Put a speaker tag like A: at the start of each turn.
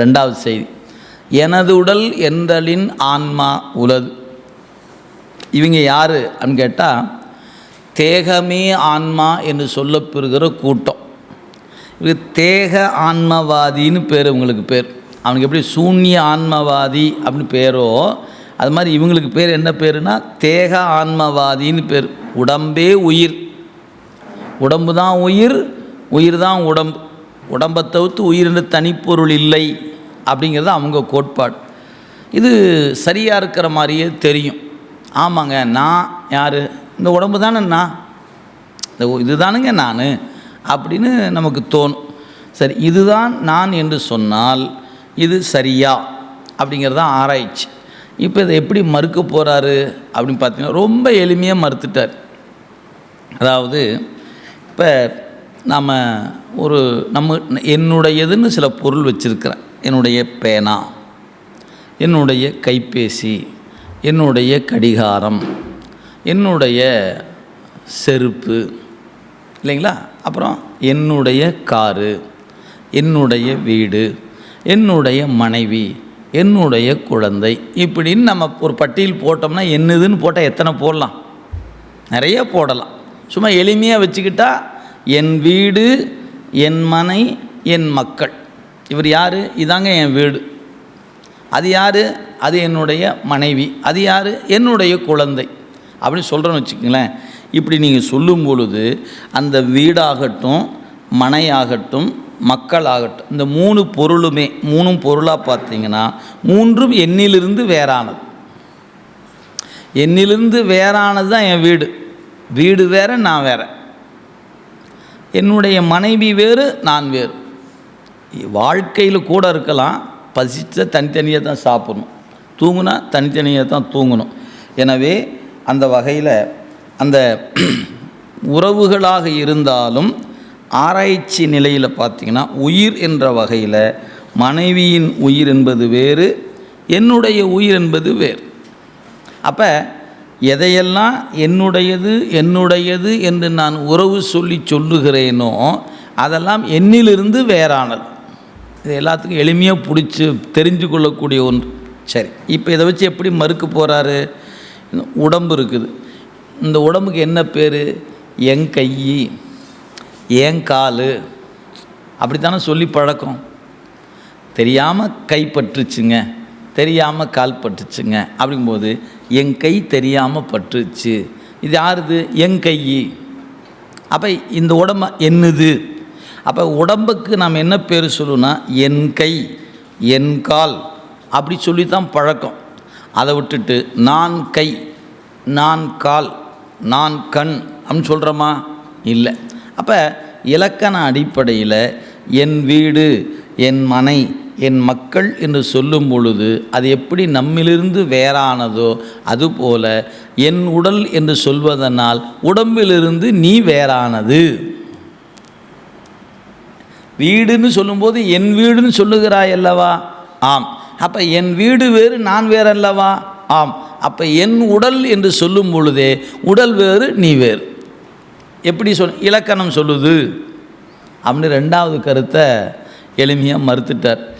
A: ரெண்டாவது செய்தி. எனது உடல் என்றலின் ஆன்மா உலது இவங்க யார் அப்படின்னு கேட்டால் தேகமே ஆன்மா என்று சொல்லப்பெறுகிற கூட்டம். இது தேக ஆன்மவாதின்னு பேர் இவங்களுக்கு பேர். அவனுக்கு எப்படி சூன்ய ஆன்மவாதி அப்படின்னு பேரோ அது மாதிரி இவங்களுக்கு பேர் என்ன பேருனா தேக ஆன்மவாதின்னு பேர். உடம்பே உயிர். உடம்பு தான் உயிர் உயிர் தான் உடம்பு. உடம்பை தவிர்த்து உயிரின தனிப்பொருள் இல்லை அப்படிங்கிறது அவங்க கோட்பாடு. இது சரியாக இருக்கிற மாதிரியே தெரியும். ஆமாங்க நான் யார்? இந்த உடம்பு தானே நான்? இந்த இதுதானுங்க நான் அப்படின்னு நமக்கு தோணும். சரி இதுதான் நான் என்று சொன்னால் இது சரியா அப்படிங்கிறது தான் ஆராய்ச்சி. இப்போ இதை எப்படி மறுக்க போகிறாரு அப்படின்னு பார்த்தீங்கன்னா ரொம்ப எளிமையாக மறுத்துட்டார். அதாவது இப்போ நம்ம ஒரு நம்ம என்னுடையதுன்னு சில பொருள் வச்சுருக்கிறேன். என்னுடைய பேனா என்னுடைய கைபேசி என்னுடைய கடிகாரம் என்னுடைய செருப்பு இல்லைங்களா? அப்புறம் என்னுடைய காரு என்னுடைய வீடு என்னுடைய மனைவி என்னுடைய குழந்தை இப்படின்னு நம்ம ஒரு பட்டியல் போட்டோம்னா என்னதுன்னு போட்டால் எத்தனை போடலாம்? நிறைய போடலாம். சும்மா எளிமையாக வச்சுக்கிட்டால் என் வீடு என் மனை என் மக்கள். இவர் யார்? இதாங்க என் வீடு. அது யார்? அது என்னுடைய மனைவி. அது யார்? என்னுடைய குழந்தை. அப்படின்னு சொல்கிறோன்னு வச்சுக்கங்களேன். இப்படி நீங்கள் சொல்லும் பொழுது அந்த வீடாகட்டும் மனையாகட்டும் மக்களாகட்டும் இந்த மூணு பொருளுமே மூணும் பொருளாக பார்த்தீங்கன்னா மூன்றும் எண்ணிலிருந்து வேறானது. என்னிலிருந்து வேறானது தான் என் வீடு. வீடு வேற நான் வேறு. என்னுடைய மனைவி வேறு நான் வேறு. வாழ்க்கையில் கூட இருக்கலாம் பசித்த தனித்தனியாக தான் சாப்பிடணும். தூங்குனா தனித்தனியாக தான் தூங்கணும். எனவே அந்த வகையில் அந்த உறவுகளாக இருந்தாலும் ஆராய்ச்சி நிலையில் பார்த்திங்கன்னா உயிர் என்ற வகையில் மனைவியின் உயிர் என்பது வேறு என்னுடைய உயிர் என்பது வேறு. அப்போ எதையெல்லாம் என்னுடையது என்னுடையது என்று நான் உறவு சொல்லி சொல்லுகிறேனோ அதெல்லாம் என்னிலிருந்து வேறானது. இது எல்லாத்துக்கும் எளிமையாக பிடிச்சி தெரிஞ்சு கொள்ளக்கூடிய ஒன்று. சரி இப்போ இதை வச்சு எப்படி மறுக்க போகிறாரு உடம்பு இருக்குது. இந்த உடம்புக்கு என்ன பேர்? என் கை என் கால். அப்படித்தானே சொல்லி பழக்கம். தெரியாமல் கைப்பற்றுச்சுங்க. தெரியாமல் கால் பட்டுச்சுங்க. அப்படிங்கும்போது என் கை தெரியாமல் பட்டுச்சு இது யாருது? என் கை அப்போ இந்த உடம்பு என்னது? அப்போ உடம்புக்கு நாம் என்ன பேர் சொல்லுனா என் கை என் கால். அப்படி சொல்லி தான் பழக்கம். அதை விட்டுட்டு நான் கை நான் கால் நான் கண். அப்படின்னு சொல்கிறோமா இல்லை. அப்போ இலக்கண அடிப்படையில் என் வீடு என் மனை என் மக்கள் என்று சொல்லும் பொழுது அது எப்படி நம்மிலிருந்து வேறானதோ அதுபோல என் உடல் என்று சொல்வதனால் உடம்பிலிருந்து நீ வேறானது. வீடுன்னு சொல்லும்போது என் வீடுன்னு சொல்லுகிறாய் அல்லவா? ஆம். அப்போ என் வீடு வேறு நான் வேறு அல்லவா? ஆம். அப்போ என் உடல் என்று சொல்லும் பொழுதே உடல் வேறு நீ வேறு. எப்படி சொல் இலக்கணம் சொல்லுது. அப்படின்னு ரெண்டாவது கருத்தை எளிமையாக மறுத்துட்டார்.